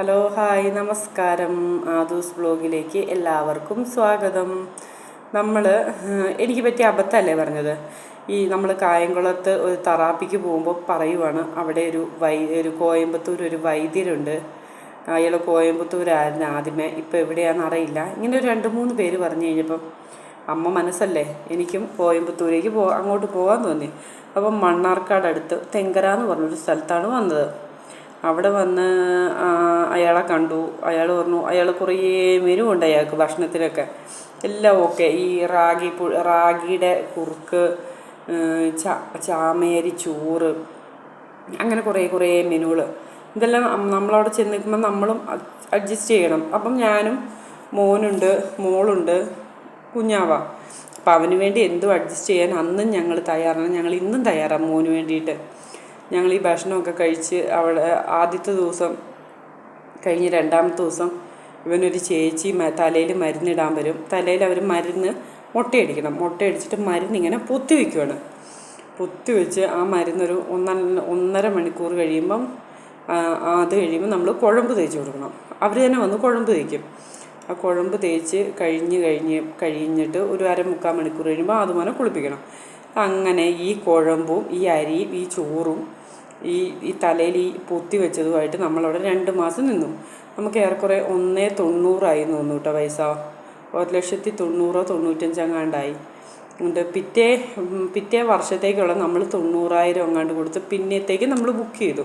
Hello hi നമസ്കാരം. ആദൂസ് ബ്ലോഗിലേക്ക് എല്ലാവർക്കും സ്വാഗതം. നമ്മൾ എനിക്ക് പറ്റിയ അബദ്ധമല്ലേ പറഞ്ഞത്? ഈ നമ്മൾ കായംകുളത്ത് ഒരു തറാപ്പിക്ക് പോകുമ്പോൾ പറയുവാണ് അവിടെ ഒരു വൈ ഒരു കോയമ്പത്തൂർ ഒരു വൈദ്യരുണ്ട്. അയാൾ കോയമ്പത്തൂരായിരുന്നു ആദ്യമേ ഇപ്പോൾ എവിടെയാണെന്ന് അറിയില്ല. ഇങ്ങനെ ഒരു രണ്ട് മൂന്ന് പേര് പറഞ്ഞു കഴിഞ്ഞപ്പം അമ്മ മനസ്സല്ലേ എനിക്കും കോയമ്പത്തൂരേക്ക് പോ അങ്ങോട്ട് പോകാൻ തോന്നി. അപ്പം മണ്ണാർക്കാട് അടുത്ത് തെങ്കര എന്ന് പറഞ്ഞൊരു സ്ഥലത്താണ് വന്നത്. അവിടെ വന്ന് അയാളെ കണ്ടു. അയാൾ പറഞ്ഞു അയാൾ കുറേ മെനുവുണ്ട് അയാൾക്ക് ഭക്ഷണത്തിനൊക്കെ എല്ലാം ഓക്കെ. ഈ റാഗി റാഗിയുടെ കുറുക്ക് ചാമേരി ചോറ് അങ്ങനെ കുറേ കുറേ മെനുകൾ ഇതെല്ലാം നമ്മളവിടെ ചെന്ന് നിൽക്കുമ്പോൾ നമ്മളും അഡ്ജസ്റ്റ് ചെയ്യണം. അപ്പം ഞാനും മോനുണ്ട് മോളുണ്ട് കുഞ്ഞാവ. അപ്പം അവന് വേണ്ടി എന്തും അഡ്ജസ്റ്റ് ചെയ്യാൻ അന്നും ഞങ്ങൾ തയ്യാറാണ്. ഞങ്ങൾ ഇന്നും തയ്യാറാണ് മോന് വേണ്ടിയിട്ട്. ഞങ്ങൾ ഈ ഭക്ഷണമൊക്കെ കഴിച്ച് അവിടെ ആദ്യത്തെ ദിവസം കഴിഞ്ഞ് രണ്ടാമത്തെ ദിവസം ഇവനൊരു ചേച്ചി തലയിൽ മരുന്നിടാൻ വരും. തലയിൽ അവർ മരുന്ന് മുട്ടയടിക്കണം. മുട്ടയടിച്ചിട്ട് മരുന്ന് ഇങ്ങനെ പൊത്തി വയ്ക്കുവാണ് പൊത്തി വെച്ച് ആ മരുന്നൊരു ഒന്നര ഒന്നര മണിക്കൂർ കഴിയുമ്പം അത് കഴിയുമ്പോൾ നമ്മൾ കുഴമ്പ് തേച്ച് കൊടുക്കണം. അവർ തന്നെ വന്ന് കുഴമ്പ് തേക്കും. ആ കുഴമ്പ് തേച്ച് കഴിഞ്ഞ് കഴിഞ്ഞ് കഴിഞ്ഞിട്ട് ഒരു അര മുക്കാൽ മണിക്കൂർ കഴിയുമ്പോൾ അതുപോലെ കുളിപ്പിക്കണം. അങ്ങനെ ഈ കുഴമ്പും ഈ അരിയും ഈ ചോറും ഈ ഈ തലയിൽ ഈ പൊത്തി വെച്ചതുമായിട്ട് നമ്മളവിടെ രണ്ട് മാസം നിന്നു. നമുക്ക് ഏറെക്കുറെ ഒന്നേ തൊണ്ണൂറായി തോന്നു കേട്ടോ പൈസ. ഒരു ലക്ഷത്തി തൊണ്ണൂറോ തൊണ്ണൂറ്റഞ്ചങ്ങാണ്ടായി. എന്നിട്ട് പിറ്റേ പിറ്റേ വർഷത്തേക്കുള്ള നമ്മൾ തൊണ്ണൂറായിരം അങ്ങാണ്ട് കൊടുത്ത് പിന്നത്തേക്ക് നമ്മൾ ബുക്ക് ചെയ്തു.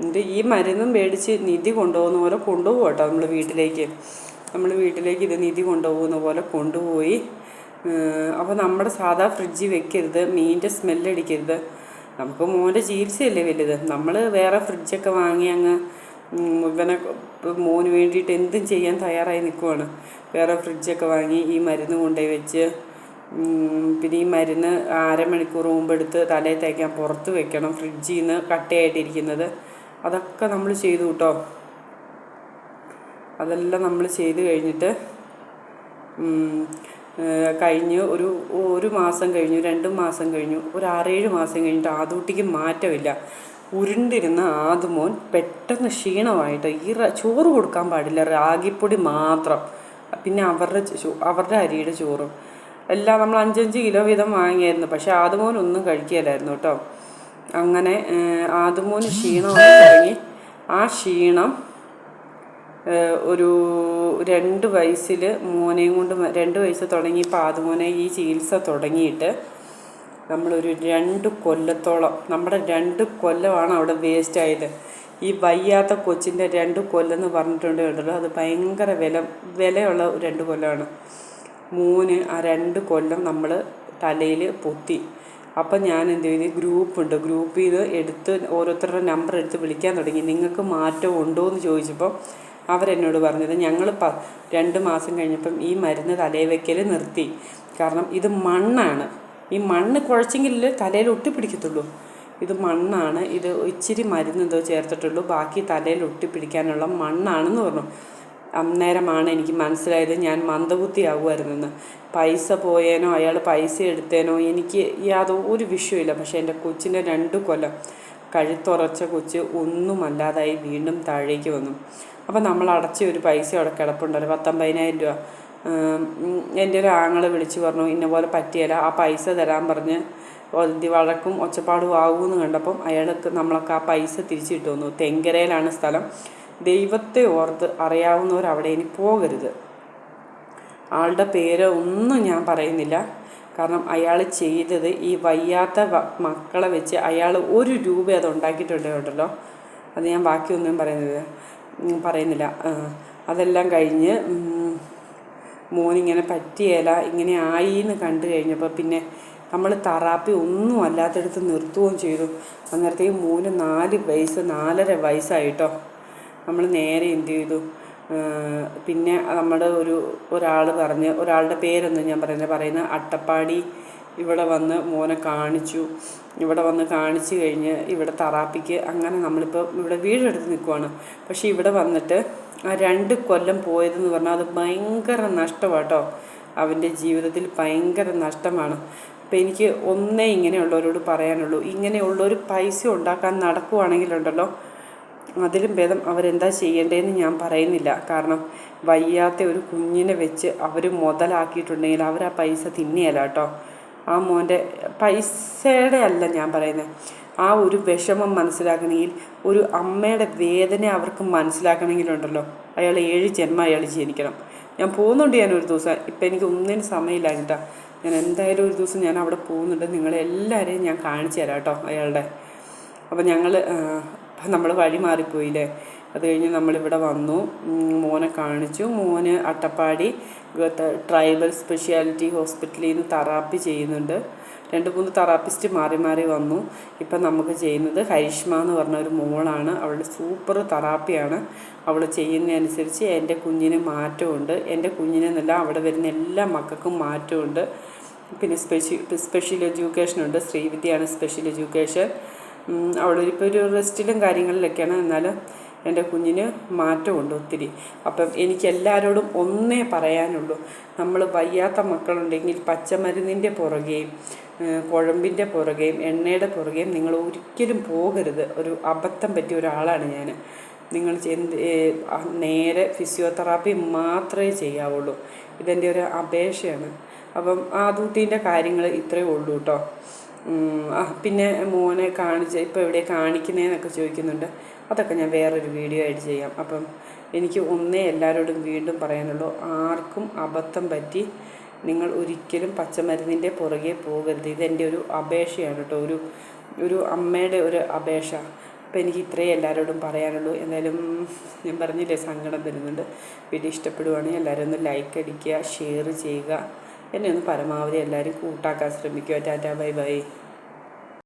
എന്നിട്ട് ഈ മരുന്നും മേടിച്ച് നിധി കൊണ്ടുപോകുന്ന പോലെ കൊണ്ടുപോകും കേട്ടോ നമ്മൾ വീട്ടിലേക്ക്. നമ്മൾ വീട്ടിലേക്ക് ഇത് നിധി കൊണ്ടുപോകുന്ന പോലെ കൊണ്ടുപോയി. അപ്പോൾ നമ്മുടെ സാധാ ഫ്രിഡ്ജിൽ വെക്കരുത് മീനിന്റെ സ്മെല്ലടിക്കരുത് നമുക്ക് മോന്റെ ചികിത്സയല്ലേ വലുത്. നമ്മൾ വേറെ ഫ്രിഡ്ജൊക്കെ വാങ്ങി അങ്ങ് ഇവനെ മോന് വേണ്ടിയിട്ട് എന്തും ചെയ്യാൻ തയ്യാറായി നിൽക്കുവാണ് വേറെ ഫ്രിഡ്ജൊക്കെ വാങ്ങി ഈ മരുന്ന് കൊണ്ടുപോയി വെച്ച് പിന്നെ ഈ മരുന്ന് അരമണിക്കൂർ മുമ്പ് എടുത്ത് തലയിൽ തേക്കാൻ പുറത്ത് വെക്കണം ഫ്രിഡ്ജിൽ നിന്ന് കട്ടയായിട്ടിരിക്കുന്നത്. അതൊക്കെ നമ്മൾ ചെയ്തു കേട്ടോ. അതെല്ലാം നമ്മൾ ചെയ്ത് കഴിഞ്ഞിട്ട് കഴിഞ്ഞ് ഒരു ഒരു മാസം കഴിഞ്ഞു രണ്ട് മാസം കഴിഞ്ഞു ഒരു ആറേഴ് മാസം കഴിഞ്ഞിട്ട് ആദൂട്ടിക്ക് മാറ്റമില്ല. ഉരുണ്ടിരുന്ന ആദുമോൻ പെട്ടെന്ന് ക്ഷീണമായിട്ട് ഈ ചോറ് കൊടുക്കാൻ പാടില്ല റാഗിപ്പൊടി മാത്രം. പിന്നെ അവരുടെ അവരുടെ അരിയുടെ ചോറും. എല്ലാം നമ്മൾ അഞ്ചഞ്ച് കിലോ വീതം വാങ്ങിയായിരുന്നു പക്ഷേ ആദുമോൻ ഒന്നും കഴിക്കുകയില്ലായിരുന്നു കേട്ടോ. അങ്ങനെ ആദുമോന് ക്ഷീണമായി തുടങ്ങി. ആ ക്ഷീണം ഒരു രണ്ട് വയസ്സിൽ മോനെയും കൊണ്ട് രണ്ട് വയസ്സ് തുടങ്ങി പാതുമോനെ ഈ ചികിത്സ തുടങ്ങിയിട്ട് നമ്മളൊരു രണ്ട് കൊല്ലത്തോളം നമ്മുടെ രണ്ട് കൊല്ലമാണ് അവിടെ വേസ്റ്റ് ആയത്. ഈ വയ്യാത്ത കൊച്ചിന്റെ രണ്ട് കൊല്ലം എന്ന് പറഞ്ഞിട്ടുണ്ട് കേട്ടല്ലോ അത് ഭയങ്കര വില വിലയുള്ള രണ്ട് കൊല്ലമാണ് മൂന്ന് ആ രണ്ട് കൊല്ലം നമ്മൾ തലയിൽ പൊത്തി. അപ്പം ഞാൻ എന്ത് ചെയ്തു? ഗ്രൂപ്പുണ്ട്. ഗ്രൂപ്പിൽ നിന്ന് എടുത്ത് ഓരോരുത്തരുടെ നമ്പർ എടുത്ത് വിളിക്കാൻ തുടങ്ങി. നിങ്ങൾക്ക് മാറ്റം ഉണ്ടോ എന്ന് ചോദിച്ചപ്പോൾ അവരെന്നോട് പറഞ്ഞത് ഞങ്ങൾ പ രണ്ട് മാസം കഴിഞ്ഞപ്പം ഈ മരുന്ന് തലയിൽ വയ്ക്കൽ നിർത്തി. കാരണം ഇത് മണ്ണാണ്. ഈ മണ്ണ് കുഴച്ചെങ്കിൽ തലയിൽ ഒട്ടിപ്പിടിക്കത്തുള്ളൂ. ഇത് മണ്ണാണ്. ഇത് ഇച്ചിരി മരുന്ന് എന്തോ ചേർത്തിട്ടുള്ളൂ. ബാക്കി തലയിൽ ഒട്ടിപ്പിടിക്കാനുള്ള മണ്ണാണെന്ന് പറഞ്ഞു. അന്നേരമാണ് എനിക്ക് മനസ്സിലായത് ഞാൻ മന്ദബുദ്ധിയാകുമായിരുന്നെന്ന് പൈസ പോയേനോ അയാൾ പൈസ എടുത്തേനോ എനിക്ക് യാതൊരു വിഷയമില്ല പക്ഷേ എന്റെ കൊച്ചിന്റെ രണ്ട് കൊല്ലം കഴുത്തുറച്ച കൊച്ച് ഒന്നുമല്ലാതായി വീണ്ടും താഴേക്ക് വന്നു. അപ്പം നമ്മൾ അടച്ച ഒരു പൈസ അവിടെ കിടപ്പുണ്ടല്ലോ പത്തൊമ്പതിനായിരം രൂപ. എന്റെ ഒരു ആങ്ങളെ വിളിച്ച് പറഞ്ഞു ഇന്ന പോലെ പറ്റിയല്ല. ആ പൈസ തരാൻ പറഞ്ഞ് ഒതി വഴക്കും ഒച്ചപ്പാടും ആകുമെന്ന് കണ്ടപ്പം അയാൾക്ക് നമ്മളൊക്കെ ആ പൈസ തിരിച്ചു കിട്ടുന്നു തെങ്കരയിലാണ് സ്ഥലം. ദൈവത്തെ ഓർത്ത് അറിയാവുന്നവർ അവിടെ ഇനി പോകരുത്. ആളുടെ പേര് ഒന്നും ഞാൻ പറയുന്നില്ല. കാരണം അയാൾ ചെയ്തത് ഈ വയ്യാത്ത മക്കളെ വെച്ച് അയാൾ ഒരു രൂപ അത് ഉണ്ടാക്കിയിട്ടുണ്ടോ അത് ഞാൻ ബാക്കിയൊന്നും പറയുന്നത് ഉം, പറയുന്നില്ല. അതെല്ലാം കഴിഞ്ഞ് മോനിങ്ങനെ പറ്റിയേല ഇങ്ങനെ ആയി എന്ന് കണ്ടു കഴിഞ്ഞപ്പോൾ പിന്നെ നമ്മൾ തറാപ്പി ഒന്നും അല്ലാത്തടത്ത് നിർത്തുകയും ചെയ്തു. അന്നേരത്തേക്ക് മോന് നാല് വയസ്സ് നാലര വയസ്സായിട്ടോ. നമ്മൾ നേരെ എന്ത് ചെയ്തു? പിന്നെ നമ്മുടെ ഒരു ഒരാൾ പറഞ്ഞ് ഒരാളുടെ പേരൊന്നും ഞാൻ പറയുന്നത് പറയുന്ന അട്ടപ്പാടി ഇവിടെ വന്ന് മോനെ കാണിച്ചു. ഇവിടെ വന്ന് കാണിച്ചു കഴിഞ്ഞ് ഇവിടെ തറാപ്പിക്ക് അങ്ങനെ നമ്മളിപ്പോൾ ഇവിടെ വീടെടുത്ത് നിൽക്കുവാണ് പക്ഷേ ഇവിടെ വന്നിട്ട് ആ രണ്ട് കൊല്ലം പോയതെന്ന് പറഞ്ഞാൽ അത് ഭയങ്കര നഷ്ടമാട്ടോ അവന്റെ ജീവിതത്തിൽ ഭയങ്കര നഷ്ടമാണ്. അപ്പം എനിക്ക് ഒന്നേ ഇങ്ങനെയുള്ളവരോട് പറയാനുള്ളൂ. ഇങ്ങനെയുള്ളൊരു പൈസ ഉണ്ടാക്കാൻ നടക്കുവാണെങ്കിലുണ്ടല്ലോ. അതിലും ഭേദം അവരെന്താ ചെയ്യേണ്ടതെന്ന് ഞാൻ പറയുന്നില്ല. കാരണം വയ്യാത്ത ഒരു കുഞ്ഞിനെ വെച്ച് അവർ മുതലാക്കിയിട്ടുണ്ടെങ്കിൽ അവർ ആ പൈസ തിന്നിയല്ല കേട്ടോ ആ മോന്റെ പൈസയുടെ അല്ല ഞാൻ പറയുന്നത് ആ ഒരു വിഷമം മനസ്സിലാക്കണമെങ്കിൽ ഒരു അമ്മയുടെ വേദന അവർക്ക് മനസ്സിലാക്കണമെങ്കിലുണ്ടല്ലോ. അയാൾ ഏഴ് ജന്മം അയാൾ ജനിക്കണം ഞാൻ പോകുന്നുണ്ട് ഞാൻ ഒരു ദിവസം. ഇപ്പം എനിക്ക് ഒന്നിനും സമയമില്ല കേട്ടോ. ഞാൻ എന്തായാലും ഒരു ദിവസം ഞാൻ അവിടെ പോകുന്നുണ്ട്. നിങ്ങളെല്ലാവരെയും ഞാൻ കാണിച്ചു തരാം കേട്ടോ അയാളുടെ. അപ്പം ഞങ്ങൾ നമ്മൾ വഴി മാറിപ്പോയില്ലേ? അത് കഴിഞ്ഞ് നമ്മളിവിടെ വന്നു. മോനെ കാണിച്ചു. മോന് അട്ടപ്പാടി ട്രൈബൽ സ്പെഷ്യാലിറ്റി ഹോസ്പിറ്റലിൽ നിന്ന് തെറാപ്പി ചെയ്യുന്നുണ്ട്. രണ്ട് മൂന്ന് തെറാപ്പിസ്റ്റ് മാറി മാറി വന്നു. ഇപ്പം നമുക്ക് ചെയ്യുന്നത് ഹരിഷ്മ എന്ന് പറഞ്ഞ ഒരു മോളാണ്. അവളുടെ സൂപ്പർ തെറാപ്പിയാണ്. അവൾ ചെയ്യുന്നതനുസരിച്ച് എന്റെ കുഞ്ഞിന് മാറ്റമുണ്ട്. എന്റെ കുഞ്ഞിനെന്നല്ല അവിടെ വരുന്ന എല്ലാ മക്കൾക്കും മാറ്റമുണ്ട്. പിന്നെ സ്പെഷ്യ സ്പെഷ്യൽ എഡ്യൂക്കേഷൻ ഉണ്ട് ശ്രീവിദ്യയാണ് സ്പെഷ്യൽ എഡ്യൂക്കേഷൻ. അവളിപ്പോൾ ഒരു റെസ്റ്റിലും കാര്യങ്ങളിലൊക്കെയാണ്. എന്നാലും എന്റെ കുഞ്ഞിന് മാറ്റമുണ്ട് ഒത്തിരി. അപ്പം എനിക്ക് എല്ലാവരോടും ഒന്നേ പറയാനുള്ളൂ. നമ്മൾ വയ്യാത്ത മക്കളുണ്ടെങ്കിൽ പച്ചമരുന്നിന്റെ പുറകെയും കുഴമ്പിന്റെ പുറകെയും എണ്ണയുടെ പുറകെയും നിങ്ങൾ ഒരിക്കലും പോകരുത്. ഒരു അബദ്ധം പറ്റിയ ഒരാളാണ് ഞാൻ. നിങ്ങൾ എന്ത് നേരെ ഫിസിയോതെറാപ്പി മാത്രമേ ചെയ്യാവുള്ളൂ. ഇതെന്റെ ഒരു അപേക്ഷയാണ്. അപ്പം ആ ദൂട്ടീന്റെ കാര്യങ്ങൾ ഇത്രയേ ഉള്ളൂ കേട്ടോ. പിന്നെ മോനെ കാണിച്ച് ഇപ്പോൾ എവിടെ കാണിക്കുന്നതെന്നൊക്കെ ചോദിക്കുന്നുണ്ട്. അതൊക്കെ ഞാൻ വേറൊരു വീഡിയോ ആയിട്ട് ചെയ്യാം. അപ്പം എനിക്ക് ഒന്നേ എല്ലാവരോടും വീണ്ടും പറയാനുള്ളൂ ആർക്കും അബദ്ധം പറ്റി നിങ്ങൾ ഒരിക്കലും പച്ചമരുന്നിന്റെ പുറകെ പോകരുത്. ഇതെന്റെ ഒരു അപേക്ഷയാണ് കേട്ടോ. ഒരു ഒരു അമ്മയുടെ ഒരു അപേക്ഷ. അപ്പോൾ എനിക്ക് ഇത്രയേ എല്ലാവരോടും പറയാനുള്ളൂ. എന്തായാലും ഞാൻ പറഞ്ഞില്ലേ സങ്കടം വരുന്നുണ്ട്. വീഡിയോ ഇഷ്ടപ്പെടുവാണെങ്കിൽ എല്ലാവരും ഒന്ന് ലൈക്ക് അടിക്കുക ഷെയർ ചെയ്യുക. എന്നെ ഒന്ന് പരമാവധി എല്ലാവരും കൂട്ടാക്കാൻ ശ്രമിക്കുക. Tata bye bye